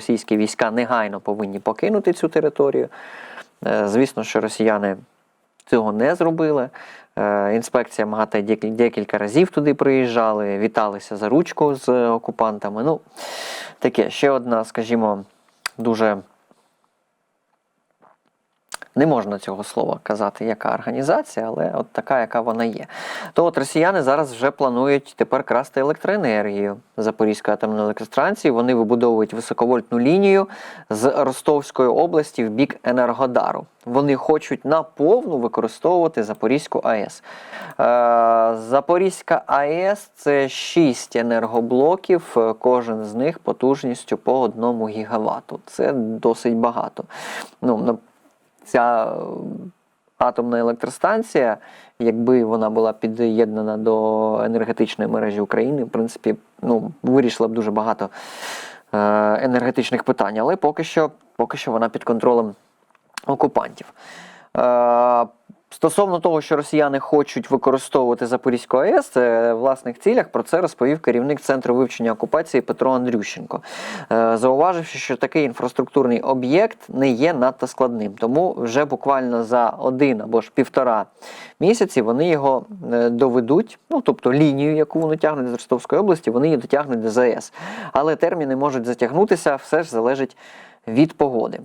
Російські війська негайно повинні покинути цю територію. Е, Звісно, що росіяни цього не зробили. Е, Інспекція МАГАТЕ декілька разів туди приїжджали, віталися за ручку з окупантами. Ну, таке, ще одна, скажімо, дуже не можна цього слова казати, яка організація, але от така, яка вона є. То от росіяни зараз вже планують тепер красти електроенергію Запорізької атомної електростанції. Вони вибудовують високовольтну лінію з Ростовської області в бік Енергодару. Вони хочуть наповну використовувати Запорізьку АЕС. Е, Запорізька АЕС це 6 енергоблоків, е, кожен з них потужністю по 1 гігавату. Це досить багато. Ну, ця е, атомна електростанція, якби вона була під'єднана до енергетичної мережі України, в принципі, ну, вирішила б дуже багато е, енергетичних питань, але поки що, поки що вона під контролем окупантів. Стосовно того, що росіяни хочуть використовувати Запорізьку АЕС, це в власних цілях про це розповів керівник центру вивчення окупації Петро Андрющенко, Е, зауваживши, що такий інфраструктурний об'єкт не є надто складним. Тому вже буквально за один або ж півтора місяці вони його е, доведуть, ну тобто лінію, яку вони тягнуть з Ростовської області, вони її дотягнуть до ЗАЕС. Але терміни можуть затягнутися, все ж залежить від погоди.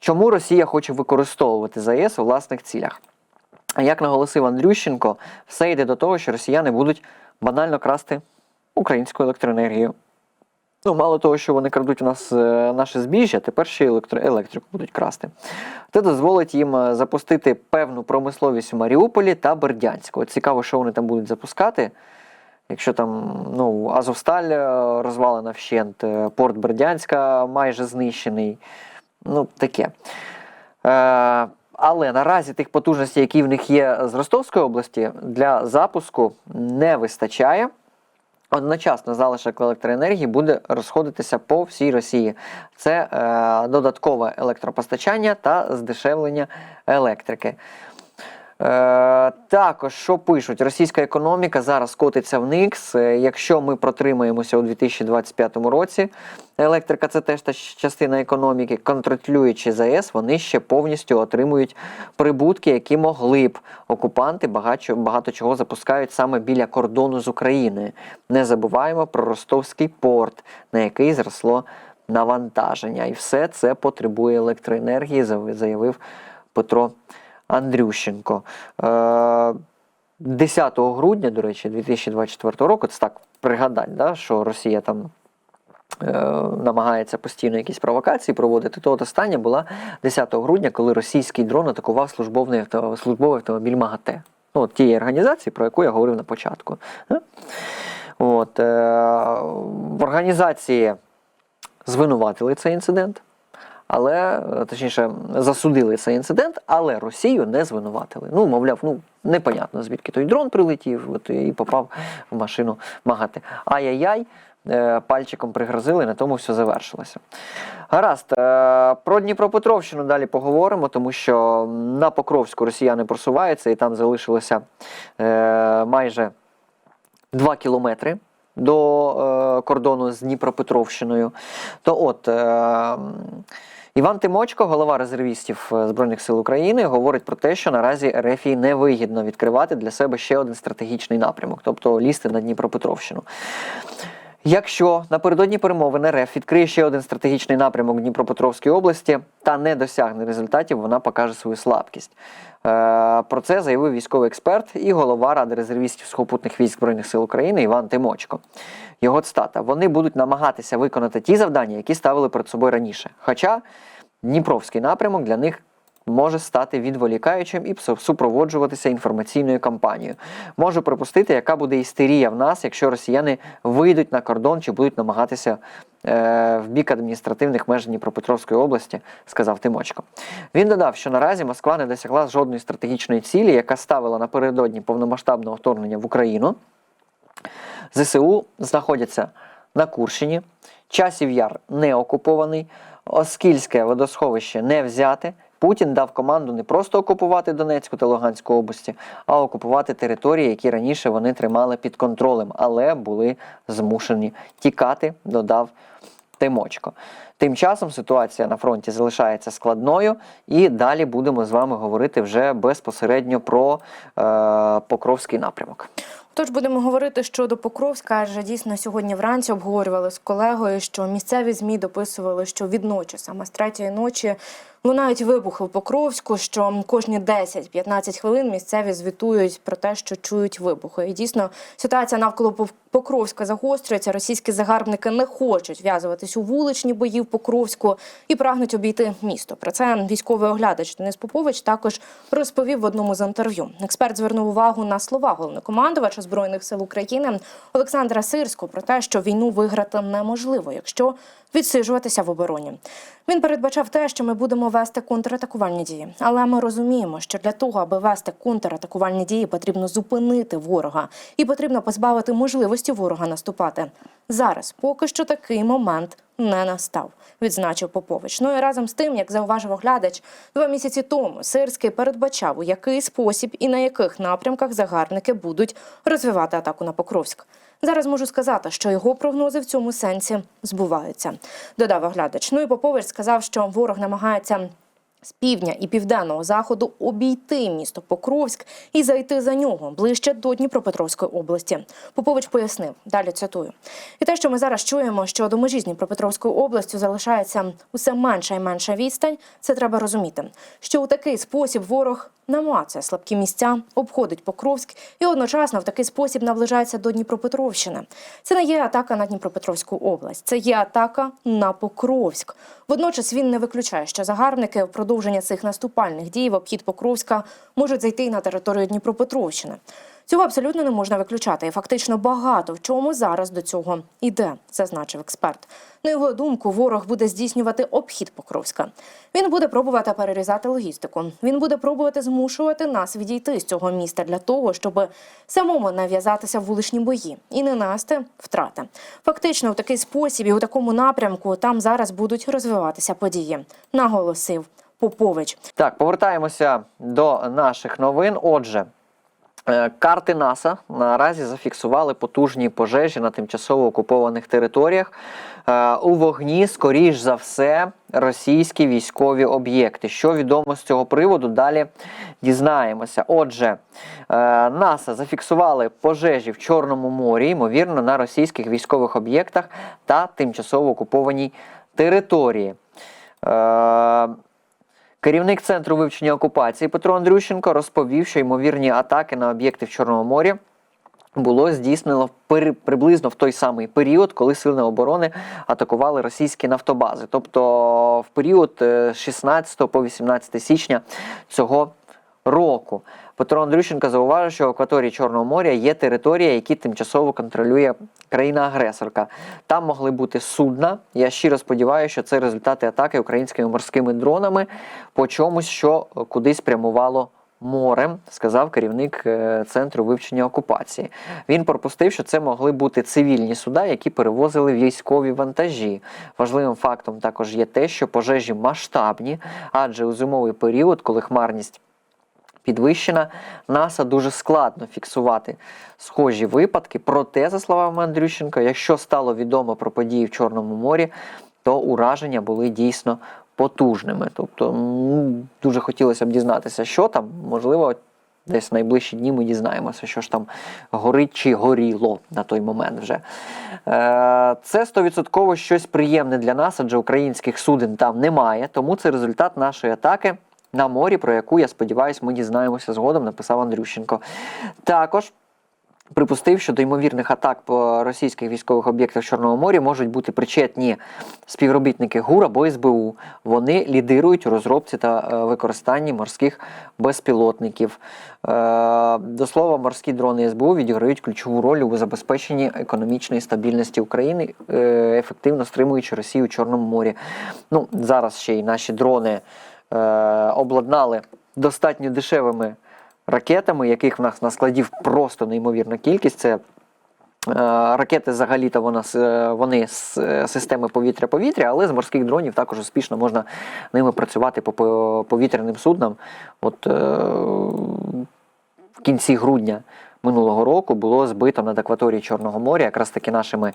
Чому Росія хоче використовувати ЗАЕС у власних цілях? Як наголосив Андрющенко, все йде до того, що росіяни будуть банально красти українську електроенергію. Ну, мало того, що вони крадуть у нас е, наше збіжжя, тепер ще електро- електрику будуть красти. Це дозволить їм е, запустити певну промисловість в Маріуполі та Бердянську. От цікаво, що вони там будуть запускати. Якщо там ну, Азовсталь е, розвалена вщент, порт Бердянська майже знищений. Ну, таке. Але наразі тих потужностей, які в них є з Ростовської області, для запуску не вистачає. Одночасно залишок електроенергії буде розходитися по всій Росії. Це е, додаткове електропостачання та здешевлення електрики. Е, також, що пишуть, російська економіка зараз котиться вниз. Е, Якщо ми протримаємося у 2025 році, електрика це теж та частина економіки, контролюючи ЗАЕС, вони ще повністю отримують прибутки, які могли б окупанти багато, багато чого запускають саме біля кордону з Україною. Не забуваємо про Ростовський порт, на який зросло навантаження. І все це потребує електроенергії, заявив Петро Андрющенко. Е, 10 грудня, до речі, 2024 року, це так пригадать, да, що Росія там е, намагається постійно якісь провокації проводити, то от остання була 10 грудня, коли російський дрон атакував службовний службовий автомобіль МАГАТЕ. Ну, от тієї організації, про яку я говорив на початку. Е? От, е, організації звинуватили цей інцидент. Але е, точніше засудили цей інцидент, але Росію не звинуватили. Ну, мовляв, ну непонятно, звідки той дрон прилетів от, і попав в машину МАГАТЕ. Ай-яй-яй, е, пальчиком пригрозили, на тому все завершилося. Гаразд, е, про Дніпропетровщину далі поговоримо, тому що на Покровську росіяни просуваються, і там залишилося майже 2 кілометри до кордону з Дніпропетровщиною. То от. Іван Тимочко, голова резервістів е, Збройних сил України, говорить про те, що наразі РФі невигідно відкривати для себе ще один стратегічний напрямок, тобто лізти на Дніпропетровщину. Якщо напередодні перемовин РФ відкриє ще один стратегічний напрямок в Дніпропетровській області та не досягне результатів, вона покаже свою слабкість. Е, Про це заявив військовий експерт і голова Ради резервістів сухопутних військ Збройних сил України Іван Тимочко. Його цитата: вони будуть намагатися виконати ті завдання, які ставили перед собою раніше. Хоча Дніпровський напрямок для них може стати відволікаючим і супроводжуватися інформаційною кампанією. Можу припустити, яка буде істерія в нас, якщо росіяни вийдуть на кордон чи будуть намагатися е, в бік адміністративних меж Дніпропетровської області, сказав Тимочко. Він додав, що наразі Москва не досягла жодної стратегічної цілі, яка ставила напередодні повномасштабного вторгнення в Україну. ЗСУ знаходяться на Курщині, часів яр не окупований, Оскільське водосховище не взяте. Путін дав команду не просто окупувати Донецьку та Луганську області, а окупувати території, які раніше вони тримали під контролем, але були змушені тікати, додав Тимочко. Тим часом ситуація на фронті залишається складною, і далі будемо з вами говорити вже безпосередньо про е, Покровський напрямок. Тож будемо говорити щодо Покровська, адже дійсно сьогодні вранці обговорювали з колегою, що місцеві змі дописували, що відночі, саме з третьої ночі, лунають вибухи в Покровську. Що кожні 10-15 хвилин місцеві звітують про те, що чують вибухи. І дійсно ситуація навколо Покровська загострюється. Російські загарбники не хочуть в'язуватись у вуличні бої в Покровську і прагнуть обійти місто. Про це військовий оглядач Денис Попович також розповів в одному з інтерв'ю. Експерт звернув увагу на слова головнокомандувача збройних сил України Олександра Сирського про те, що війну виграти неможливо, якщо відсиджуватися в обороні. Він передбачав те, що ми будемо вести контратакувальні дії. Але ми розуміємо, що для того, аби вести контратакувальні дії, потрібно зупинити ворога і потрібно позбавити можливості ворога наступати. Зараз поки що такий момент не настав, відзначив Попович. Ну і разом з тим, як зауважив оглядач, два місяці тому Сирський передбачав, у який спосіб і на яких напрямках загарбники будуть розвивати атаку на Покровськ. Зараз можу сказати, що його прогнози в цьому сенсі збуваються. Додав оглядач. Ну і Попович сказав, що ворог намагається. З півдня і південного заходу обійти місто Покровськ і зайти за нього ближче до Дніпропетровської області. Попович пояснив далі. Цитую: і те, що ми зараз чуємо, що до межі з Дніпропетровською областю залишається усе менша і менша відстань. Це треба розуміти, що у такий спосіб ворог намацує слабкі місця, обходить Покровськ і одночасно в такий спосіб наближається до Дніпропетровщини. Це не є атака на Дніпропетровську область, це є атака на Покровськ. Водночас він не виключає, що загарбники в продовження цих наступальних дій в обхід Покровська можуть зайти на територію Дніпропетровщини. Цього абсолютно не можна виключати, і фактично багато в чому зараз до цього йде, зазначив експерт. На його думку, ворог буде здійснювати обхід Покровська. Він буде пробувати перерізати логістику. Він буде пробувати змушувати нас відійти з цього міста для того, щоб самому нав'язатися в вуличні бої і не нести втрати. Фактично, в такий спосіб і у такому напрямку там зараз будуть розвиватися події, наголосив Попович. Так, повертаємося до наших новин. Отже. е, Карти НАСА наразі зафіксували потужні пожежі на тимчасово окупованих територіях. Е, У вогні, скоріш за все, російські військові об'єкти. Що відомо з цього приводу, далі дізнаємося. Отже, е, НАСА зафіксували пожежі в Чорному морі, ймовірно, на російських військових об'єктах та тимчасово окупованій території. Керівник центру вивчення окупації Петро Андрющенко розповів, що ймовірні атаки на об'єкти в Чорному морі було здійснено приблизно в той самий період, коли сили оборони атакували російські нафтобази, тобто в період е, з 16 по 18 січня цього року. Петро Андрющенко зауважив, що в акваторії Чорного моря є територія, які тимчасово контролює країна-агресорка. Там могли бути судна. Я щиро сподіваюся, що це результати атаки українськими морськими дронами по чомусь, що кудись прямувало морем, сказав керівник е, центру вивчення окупації. Він пропустив, що це могли бути цивільні суда, які перевозили військові вантажі. Важливим фактом також є те, що пожежі масштабні, адже у зимовий період, коли хмарність підвищена, НАСА дуже складно фіксувати схожі випадки. Проте, за словами Андрющенка, якщо стало відомо про події в Чорному морі, то ураження були дійсно потужними. Тобто, ну, дуже хотілося б дізнатися, що там, можливо. Десь в найближчі дні ми дізнаємося, що ж там горить чи горіло на той момент вже. Е, Це 100% щось приємне для нас, адже українських суден там немає, тому це результат нашої атаки на морі, про яку, я сподіваюся, ми дізнаємося згодом, написав Андрющенко. Також припустив, що до ймовірних атак по російських військових об'єктах в Чорному морі можуть бути причетні співробітники ГУР або СБУ. Вони лідирують у розробці та е, використанні морських безпілотників. Е, До слова, морські дрони СБУ відіграють ключову роль у забезпеченні економічної стабільності України, е, ефективно стримуючи Росію у Чорному морі. Ну, зараз ще й наші дрони обладнали достатньо дешевими ракетами, яких в нас на складів просто неймовірна кількість. Це е, Ракети взагалі-то вона, е, вони з е, системи повітря-повітря, але з морських дронів також успішно можна ними працювати по по повітряним суднам. От е, в кінці грудня минулого року було збито над акваторією Чорного моря, якраз таки нашими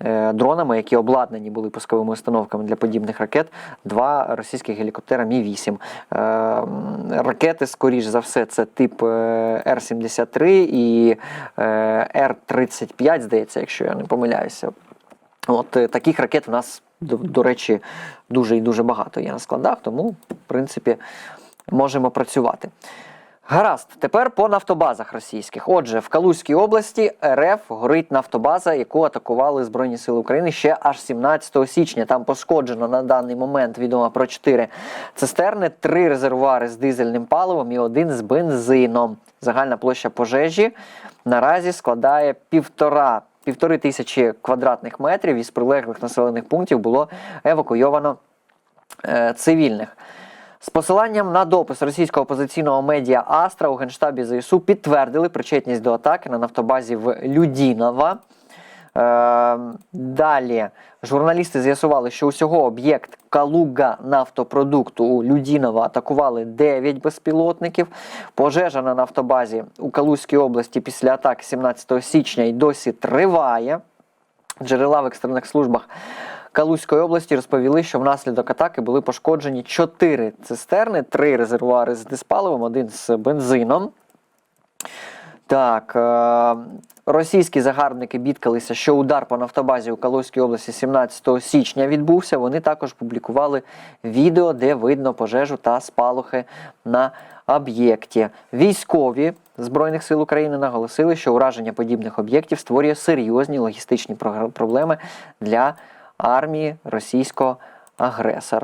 е, дронами, які обладнані були пусковими установками для подібних ракет, два російських гелікоптера Мі-8. Е, ракети, скоріш за все, це тип е, Р-73 і е, Р-35, здається, якщо я не помиляюся. От е, таких ракет в нас, до, до речі, дуже і дуже багато є на складах, тому, в принципі, можемо працювати. Гаразд, тепер по нафтобазах російських. Отже, в Калузькій області РФ горить нафтобаза, яку атакували Збройні Сили України ще аж 17 січня. Там пошкоджено на даний момент відомо про 4 цистерни, 3 резервуари з дизельним паливом і один з бензином. Загальна площа пожежі наразі складає півтора. Півтори тисячі квадратних метрів із прилеглих населених пунктів було евакуйовано е, цивільних. З посиланням на допис російського опозиційного медіа Астра у генштабі ЗСУ підтвердили причетність до атаки на нафтобазі в Людінова. Е, далі журналісти з'ясували, що усього об'єкт Калуга нафтопродукту у Людінова атакували 9 безпілотників. Пожежа на нафтобазі у Калузькій області після атаки 17 січня й досі триває. Джерела в екстрених службах Калузької області розповіли, що внаслідок атаки були пошкоджені 4 цистерни, 3 резервуари з диспаливом, один з бензином. Так, е- російські загарбники бідкалися, що удар по нафтобазі у Калузькій області 17 січня відбувся. Вони також публікували відео, де видно пожежу та спалахи на об'єкті. Військові Збройних сил України наголосили, що ураження подібних об'єктів створює серйозні логістичні проблеми для армії російського агресора.